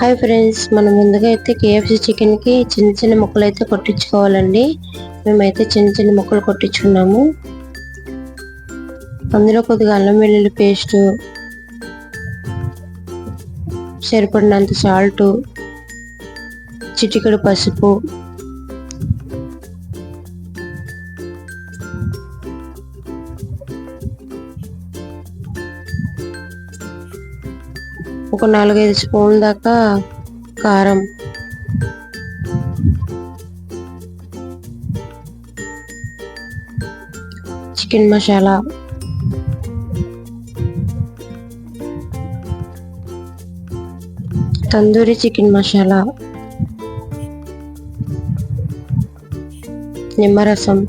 Hi friends మనం ముందుగా అయితే కేఎఫ్సి చికెన్కి చిన్న చిన్న ముక్కలు అయితే కొట్టించుకోవాలండి. మేమైతే చిన్న చిన్న ముక్కలు కొట్టించుకున్నాము. అందులో కొద్దిగా అల్లం వెల్లుల్లి పేస్ట్ సరిపడినంత సాల్ట్ చిటికెడు పసుపు ఒక నాలుగైదు స్పూన్ల దాకా కారం. చికెన్ మసాలా. తందూరి చికెన్ మసాలా. నిమ్మరసం.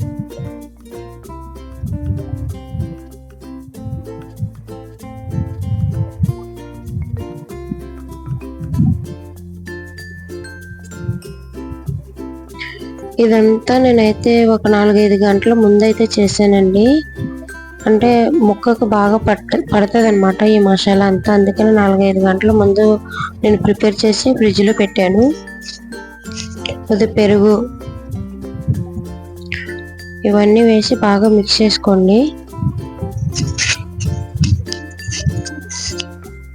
ఇదంతా నేనైతే ఒక నాలుగైదు గంటల ముందైతే చేశానండి. అంటే ముక్కకు బాగా పట్ట పడుతుంది అనమాట ఈ మసాలా అంతా. అందుకని నాలుగైదు గంటల ముందు నేను ప్రిపేర్ చేసి ఫ్రిడ్జ్లో పెట్టాను. కొద్ది పెరుగు ఇవన్నీ వేసి బాగా మిక్స్ చేసుకోండి.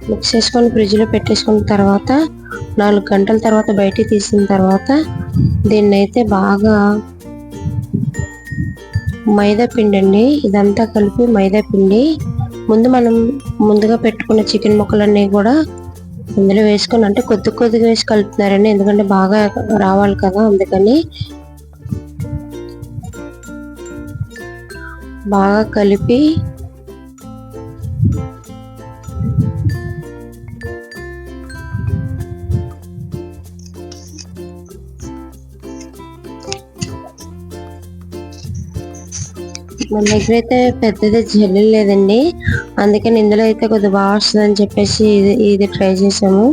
మిక్స్ చేసుకొని ఫ్రిడ్జ్లో పెట్టేసుకున్న తర్వాత నాలుగు గంటల తర్వాత బయటికి తీసిన తర్వాత దీన్ని అయితే బాగా మైదా పిండి అండి ఇదంతా కలిపి మైదా పిండి. ముందు మనం ముందుగా పెట్టుకున్న చికెన్ ముక్కలన్నీ కూడా ఇందులో వేసుకొని అంటే కొద్ది కొద్దిగా వేసి కలుపుతున్నారండి. ఎందుకంటే బాగా రావాలి కదా అందుకని. బాగా కలిపి మన దగ్గర అయితే పెద్దది జల్లు లేదండి. అందుకని ఇందులో అయితే కొద్దిగా బాగా వస్తుంది అని చెప్పేసి ఇది ఇది ట్రై చేసాము.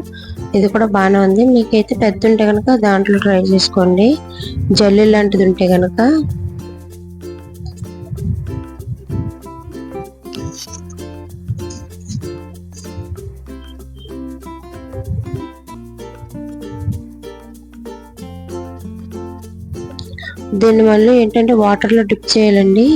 ఇది కూడా బాగానే ఉంది. మీకైతే పెద్ద ఉంటే కనుక దాంట్లో ట్రై చేసుకోండి. జల్లి లాంటిది ఉంటే కనుక దీన్ని మళ్ళీ ఏంటంటే వాటర్లో డిప్ చేయాలండి.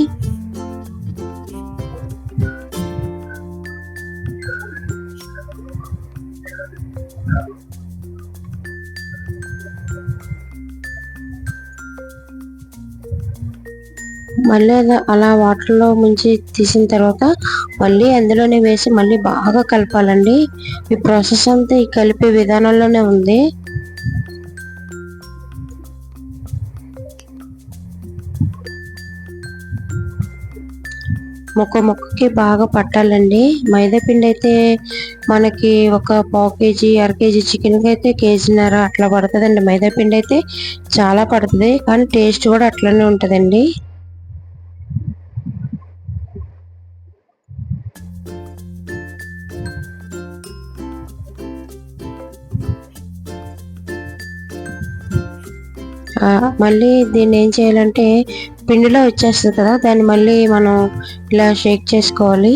మళ్ళీ అలా వాటర్లో ముంచి తీసిన తర్వాత మళ్ళీ అందులోనే వేసి మళ్ళీ బాగా కలపాలండి. ఈ ప్రాసెస్ అంతా ఈ కలిపే విధానంలోనే ఉంది. ముక్క ముక్కకి బాగా పట్టాలండి. మైదా పిండి అయితే మనకి ఒక పావు కేజీ అర కేజీ చికెన్కి అయితే కేజీన్నర అట్లా పడుతుందండి. మైదా పిండి అయితే చాలా పడుతుంది కానీ టేస్ట్ కూడా అట్లనే ఉంటుందండి. మళ్ళీ దీన్ని ఏం చేయాలంటే పిండిలో వచ్చేస్తుంది కదా దాన్ని మళ్ళీ మనం ఇలా షేక్ చేసుకోవాలి.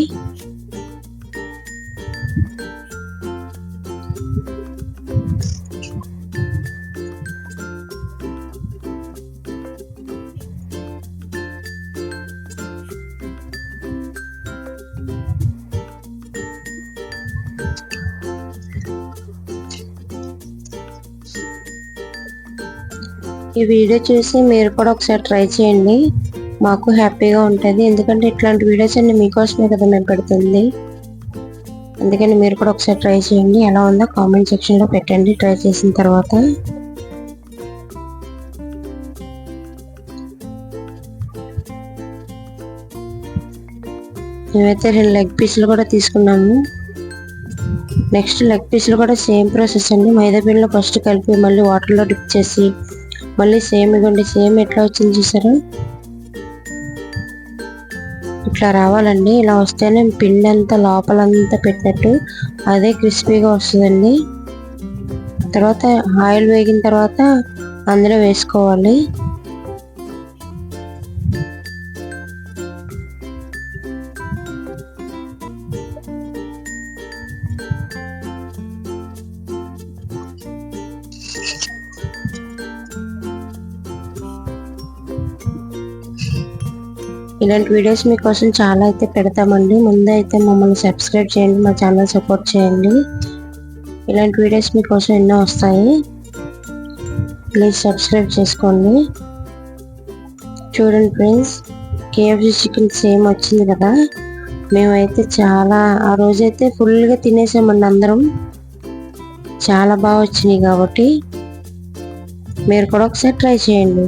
ఈ వీడియో చూసి మీరు కూడా ఒకసారి ట్రై చేయండి. మాకు హ్యాపీగా ఉంటుంది. ఎందుకంటే ఇట్లాంటి వీడియోస్ అన్ని మీకోసమే కదా మేము పెడుతుంది. అందుకని మీరు కూడా ఒకసారి ట్రై చేయండి. ఎలా ఉందో కామెంట్ సెక్షన్లో పెట్టండి. ట్రై చేసిన తర్వాత. మేమైతే రెండు లెగ్ పీసులు కూడా తీసుకున్నాము. నెక్స్ట్ లెగ్ పీసులు కూడా సేమ్ ప్రాసెస్ అండి. మైదా పిండిలో ఫస్ట్ కలిపి మళ్ళీ వాటర్లో డిప్ చేసి మళ్ళీ సేమ్ ఇగోండి సేమ్ ఎట్లా వచ్చింది చూసారా? ఇట్లా రావాలండి ఇలా వస్తేనే పిండి అంతా లోపలంతా పెట్టినట్టు అదే క్రిస్పీగా వస్తుందండి. తర్వాత ఆయిల్ వేగిన తర్వాత అందులో వేసుకోవాలి. ఇలాంటి వీడియోస్ మీకోసం చాలా అయితే పెడతామండి. ముందు అయితే మమ్మల్ని సబ్స్క్రైబ్ చేయండి మా ఛానల్ సపోర్ట్ చేయండి. ఇలాంటి వీడియోస్ మీకోసం ఎన్నో వస్తాయి. ప్లీజ్ సబ్స్క్రైబ్ చేసుకోండి. చూడండి ఫ్రెండ్స్ కేఎఫ్సి చికెన్ సేమ్ వచ్చింది కదా. మేమైతే చాలా ఆ రోజైతే ఫుల్గా తినేసామండి అందరం. చాలా బాగా వచ్చినాయి కాబట్టి మీరు కూడా ఒకసారి ట్రై చేయండి.